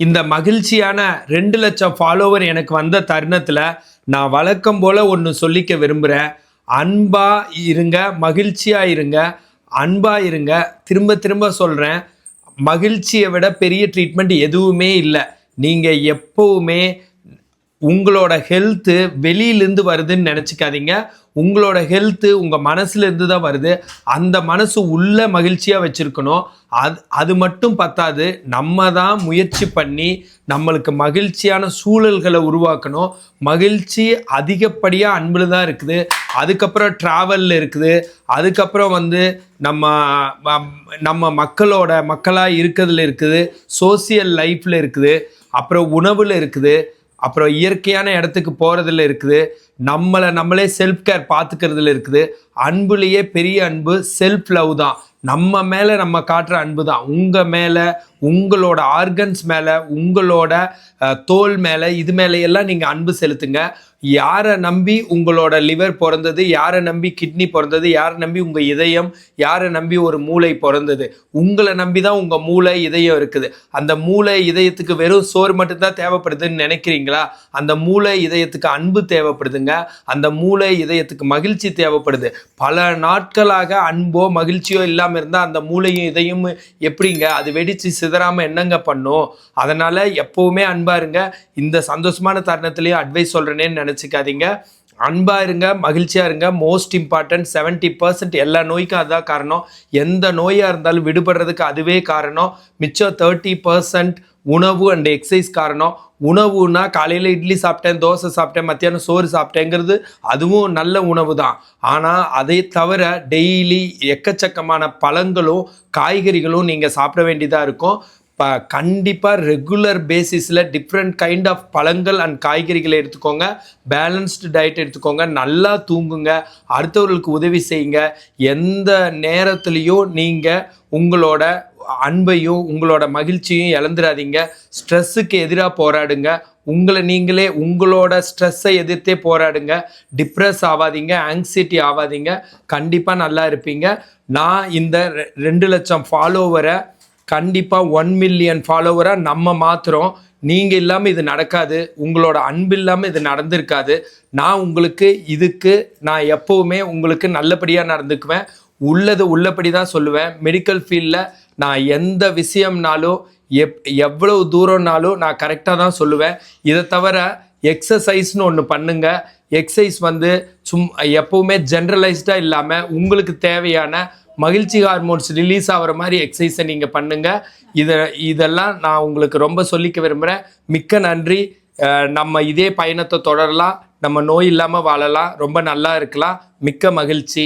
இந்த மகிழ்ச்சியான ரெண்டு லட்சம் ஃபாலோவர் எனக்கு வந்த தருணத்தில் நான் வழக்கம் போல் ஒன்று சொல்லிக்க விரும்புகிறேன் அன்பா இருங்க மகிழ்ச்சியாக இருங்க அன்பா இருங்க. திரும்ப திரும்ப சொல்கிறேன் மகிழ்ச்சியை விட பெரிய ட்ரீட்மெண்ட் எதுவுமே இல்லை. நீங்கள் எப்போவுமே உங்களோட ஹெல்த்து வெளியிலேருந்து வருதுன்னு நினச்சிக்காதீங்க. உங்களோட ஹெல்த்து உங்கள் மனசுலேருந்து தான் வருது. அந்த மனசு உள்ள மகிழ்ச்சியாக வச்சுருக்கணும். அது அது மட்டும் பத்தாது. நம்ம தான் முயற்சி பண்ணி நம்மளுக்கு மகிழ்ச்சியான சூழல்களை உருவாக்கணும். மகிழ்ச்சி அதிகப்படியாக அன்பில் தான் இருக்குது. அதுக்கப்புறம் ட்ராவலில் இருக்குது. அதுக்கப்புறம் வந்து நம்ம நம்ம மக்களோட மக்களாக இருக்கிறதுல இருக்குது. சோசியல் லைஃப்பில் இருக்குது. அப்புறம் உணவில் இருக்குது. அப்புறம் இயற்கையான இடத்துக்கு போகிறதுல இருக்குது. நம்மளை நம்மளே செல்ஃப் கேர் பார்த்துக்கிறதுல இருக்குது. அன்புலேயே பெரிய அன்பு செல்ஃப் லவ் தான். நம்ம மேலே நம்ம காட்டுற அன்பு தான் உங்கள் மேலே உங்களோட ஆர்கன்ஸ் மேலே உங்களோட தோல் மேலே இது மேலே எல்லாம் நீங்கள் அன்பு செலுத்துங்க. யாரை நம்பி உங்களோட லிவர் பிறந்தது யாரை நம்பி கிட்னி பிறந்தது யாரை நம்பி உங்கள் இதயம் யாரை நம்பி ஒரு மூளை பிறந்தது உங்களை நம்பி தான் உங்கள் மூளை இதயம் இருக்குது. அந்த மூளை இதயத்துக்கு வெறும் சோறு மட்டும்தான் தேவைப்படுதுன்னு நினைக்கிறீங்களா? அந்த மூளை இதயத்துக்கு அன்பு தேவைப்படுதுங்க. அந்த மூளை இதயத்துக்கு மகிழ்ச்சி தேவைப்படுது. பல நாட்களாக அன்போ மகிழ்ச்சியோ இல்லாமல் இருந்தால் அந்த மூளையும் இதயமும் எப்படிங்க? அது வெடிச்சு சிதறாமல் என்னங்க பண்ணும்? அதனால் எப்போவுமே அன்பாருங்க. இந்த சந்தோஷமான தருணத்துலேயும் அட்வைஸ் சொல்கிறேன்னு நினச்சிக்காதீங்க. அன்பாக இருங்க மகிழ்ச்சியாக இருங்க. மோஸ்ட் இம்பார்ட்டன்ட் செவன்ட்டி பர்சன்ட் எல்லா நோய்க்கும் அதுதான் காரணம். எந்த நோயாக இருந்தாலும் விடுபடுறதுக்கு அதுவே காரணம். மிச்சம் தேர்ட்டி பர்சன்ட் உணவு அண்ட் எக்ஸசைஸ் காரணம். உணவுனா காலையில் இட்லி சாப்பிட்டேன் தோசை சாப்பிட்டேன் மத்தியானம் சோறு சாப்பிட்டேங்கிறது அதுவும் நல்ல உணவு தான் ஆனால் அதை தவிர டெய்லி எக்கச்சக்கமான பழங்களும் காய்கறிகளும் நீங்கள் சாப்பிட வேண்டியதாக இருக்கும். இப்போ கண்டிப்பாக ரெகுலர் பேசிஸில் டிஃப்ரெண்ட் கைண்ட் ஆஃப் பழங்கள் அண்ட் காய்கறிகளை எடுத்துக்கோங்க. பேலன்ஸ்டு டயட் எடுத்துக்கோங்க. நல்லா தூங்குங்க. அடுத்தவர்களுக்கு உதவி செய்யுங்க. எந்த நேரத்துலேயும் நீங்கள் உங்களோட அன்பையும் உங்களோட மகிழ்ச்சியும் இழந்துடாதீங்க ஸ்ட்ரெஸ்ஸுக்கு எதிராக போராடுங்க. உங்களை நீங்களே உங்களோட ஸ்ட்ரெஸ்ஸை எதிர்த்தே போராடுங்க. டிப்ரெஸ் ஆகாதீங்க ஆங்ஸைட்டி ஆகாதீங்க கண்டிப்பாக நல்லா இருப்பீங்க. நான் இந்த ரெ- ரெண்டு லட்சம் ஃபாலோவரை கண்டிப்பாக ஒன் மில்லியன் ஃபாலோவராக நம்ம மாத்திரம். நீங்கள் இல்லாமல் இது நடக்காது. உங்களோட அன்பு இல்லாமல் இது நடந்திருக்காது. நான் உங்களுக்கு இதுக்கு நான் எப்போவுமே உங்களுக்கு நல்லபடியாக நடந்துக்குவேன். உள்ளது உள்ளபடி தான் சொல்லுவேன். மெடிக்கல் ஃபீல்டில் நான் எந்த விஷயம்னாலும் எப் எவ்வளவு தூரம்னாலும் நான் கரெக்டாக தான் சொல்லுவேன். இதை தவிர எக்ஸசைஸ்னு ஒன்று பண்ணுங்க. எக்ஸசைஸ் வந்து சும் எப்பவுமே ஜென்ரலைஸ்டாக இல்லாமல் உங்களுக்கு தேவையான மகிழ்ச்சி ஹார்மோன்ஸ் ரிலீஸ் ஆகிற மாதிரி எக்ஸசைஸை நீங்கள் பண்ணுங்க. இதை இதெல்லாம் நான் உங்களுக்கு ரொம்ப சொல்லிக்க விரும்புகிறேன் மிக்க நன்றி. நம்ம இதே பயணத்தை தொடரலாம். நம்ம நோய் இல்லாமல் வாழலாம். ரொம்ப நல்லா இருக்கலாம். மிக்க மகிழ்ச்சி.